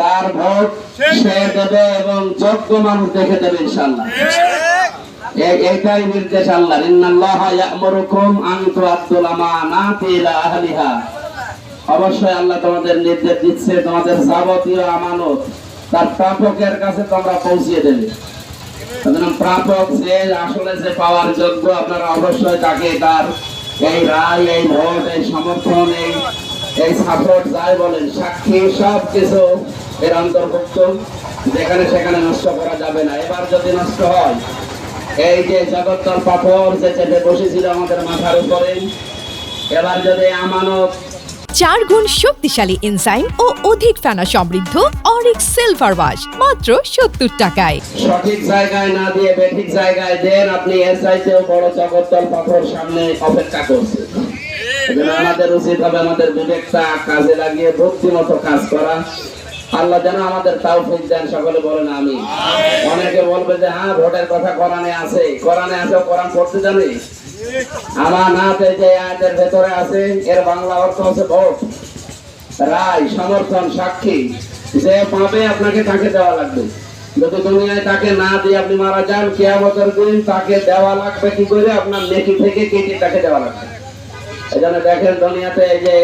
যার ভোট সে দেবে এবং যোগ্য মানুষ দেখে দেবে ইনশাল্লাহ এটাই নির্দেশ আল্লাহ। ইন্নাল্লাহা ইয়া'মুরুকুম আন তুআদ্দুল আমানাতি ইলা আহলিহা। অবশ্যই আল্লাহ তোমাদের নির্দেশ দিচ্ছে তোমাদের যাবতীয় আমানত তার প্রাপকের কাছে তোমরা পৌঁছিয়ে দেবে। সুতরাং প্রাপক যে আসলে যে পাওয়ার যোগ্য আপনারা অবশ্যই তাকে তার এই রায় এই ভোট এই সমর্থন এই এই সাপোর্ট যাই বলেন সাক্ষী সব কিছু এর অন্তর্ভুক্ত। যেখানে সেখানে নষ্ট করা যাবে না। এবার যদি নষ্ট হয় এই যে জগত্তর পাথর যে চেপে বসেছিল আমাদের মাথার উপরে এবার যদি আমানত চার গুণ শক্তিশালী এনজাইম ও অধিক ফেনা সমৃদ্ধ অরিক সিলভার ওয়াশ মাত্র সত্তর টাকায়। সঠিক জায়গায় না দিয়ে বেঠিক জায়গায় দেন আপনি এর চাইতেও বড় জগত্তল পাথর সামনে অপেক্ষা করছে। আমাদের উচিত হবে আমাদের বিবেকটা কাজে লাগিয়ে বুদ্ধিমতো কাজ করা। আল্লাহ যেন আমাদের তাওফিক দেন সকলে বলেন আমি অনেকে বলবে যে হ্যাঁ ভোটের কথা কোরআনে আছে। কোরআনে আছে কোরআন পড়তে জানি? আমার নাতে যে আয়াতের ভেতরে আছে এর বাংলা অর্থ হচ্ছে ভোট রায় সমর্থন সাক্ষী। যে পাবে আপনাকে তাকে দেওয়া লাগবে। যদি দুনিয়ায় তাকে না দিয়ে আপনি মারা যান কেয়ামতের দিন তাকে দেওয়া লাগবে কি করে? আপনার নেকি থেকে কেটে তাকে দেওয়া লাগবে। এই জন্য দেখেন দুনিয়াতে এই যে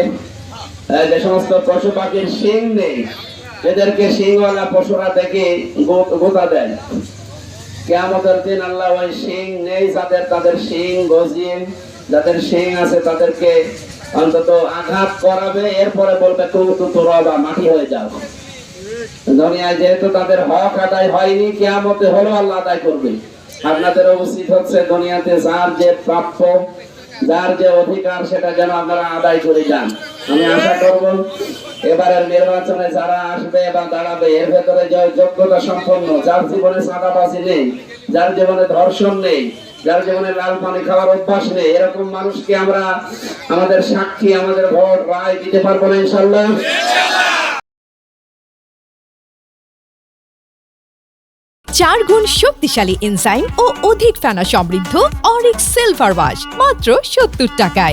যে সমস্ত পশু পাখির শিং নেই। এদেরকে শিংওয়ালা পশুরা দেখে গোতা দেয়। কেয়ামতের দিন আল্লাহ ওই শিং নেই যাদের তাদের শিং গজিয়ে যাদের শিং আছে তাদেরকে অন্তত আঘাত করাবে, এরপরে বলবে তুমি তো তো রবা মাটি হয়ে যাও। দুনিয়ায় যেহেতু তাদের হক আদায় হয়নি, কেয়ামতে হলো আল্লাহ আদায় করবে। আপনাদের উচিত হচ্ছে দুনিয়াতে যার যে প্রাপ্য, যার যে অধিকার, সেটা যেন আপনারা আদায় করে যান। আমি আশা করব এবারের নির্বাচনে যারা আসবে বা দাঁড়াবে, এর ভেতরে যে যোগ্যতা সম্পন্ন। যার জীবনে সাদাবাজি নেই, যার জীবনে ধর্ষণ নেই, যার জীবনে লাল পানি খাওয়ার অভ্যাস নেই, এরকম মানুষকে আমরা আমাদের সাক্ষী, আমাদের ভোট, রায় দিতে পারব না ইনশাল্লাহ চার গুণ শক্তিশালী এনজাইম ও অধিক ফেনা সমৃদ্ধ অরিক সিলভার ওয়াশ মাত্র সত্তর টাকায়।